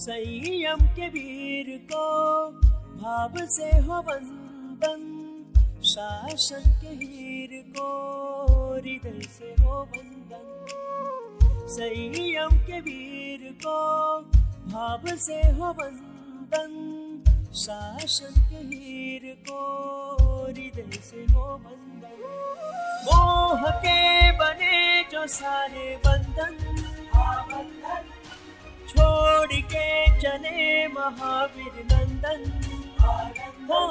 संयम के वीर को भाव से हो वंदन, शासन के हीर को हृदय से हो वंदन। संयम के वीर को भाव से हो वंदन, शासन के हीर को हृदय से हो वंदन। मोह के बने जो सारे बंधन महावीर नंदन हो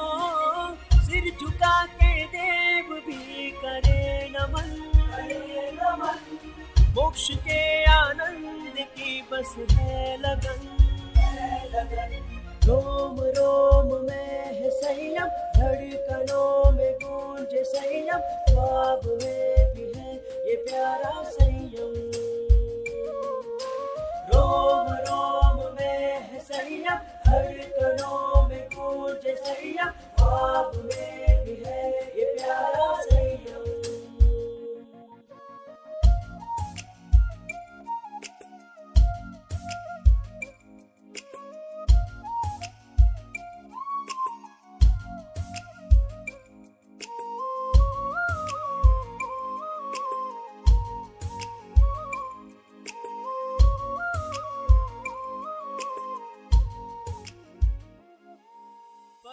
सिर झुका के देव भी करे नमन। मोक्ष के आनंद की बस है लगन। रोम रोम में है संयम, धड़कनों में गूंज संयम। ख्वाब में भी है ये प्यारा संयम। में है संयम धड़कनों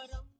Bottom.